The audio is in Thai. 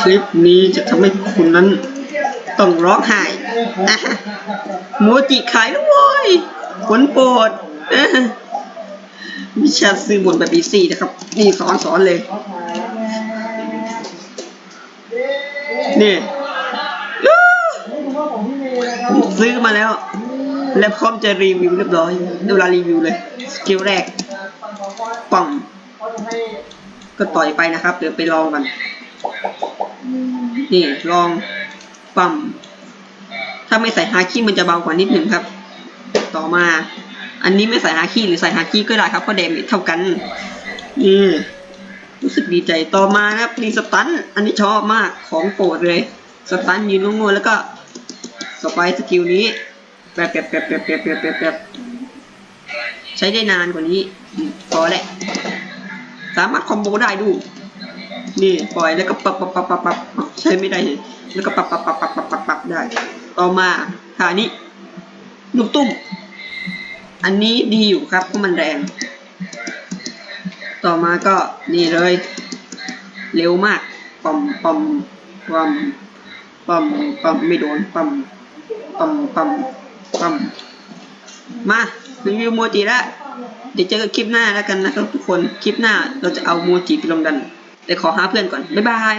คลิปนี้จะทำให้คุณนั้นต้องร้องไห้โมจิขายแล้วเว้ยผลโปรดอะวิชาซื้อบนแบบบีซี่นะครับ นี่สอนสอนเลย นี่ผมซื้อมาแล้ว และพร้อมจะรีวิวเรียบร้อยเวลารีวิวเลย สกิลแรกปัง ก็ต่อยไปนะครับ เดี๋ยวไปลองกัน นี่ลองปั๊ม ถ้าไม่ใส่ฮาคีมันจะเบากว่านิดหนึ่งครับ ต่อมา อันนี้ไม่ใส่ฮาคีหรือใส่ฮาคีก็ได้ครับเพราะเดมจเท่ากันนี่รู้สึกดีใจต่อมานะครับรีสตัน อันนี้ชอบมากของโปรดเลย สตันยืนงงๆแล้วก็สไปสกิลนี้แบบแบบแบบแบบแบบแบบแบบใช้ได้นานกว่านี้พอแหละ สามารถคอมโบได้ดู นี่ปล่อยแล้วก็ปับปับปับปับปับใช้ไม่ได้ แล้วก็ปับปับปับปับปับปับปับได้ ต่อมาท่านี้ลูกตุ้ม อันนี้ดีอยู่ครับเพราะมันแรง ต่อมาก็นี่เลย เร็วมากปอมปอมปอมปอมปอมไม่โดนปอมปอมปอมปอมมารีวิวโมจิแล้ว เดี๋ยวเจอกันคลิปหน้าแล้วกันนะครับทุกคน คลิปหน้าเราจะเอาโมจิไปลงดัน แต่ขอหาเพื่อนก่อน บ๊ายบาย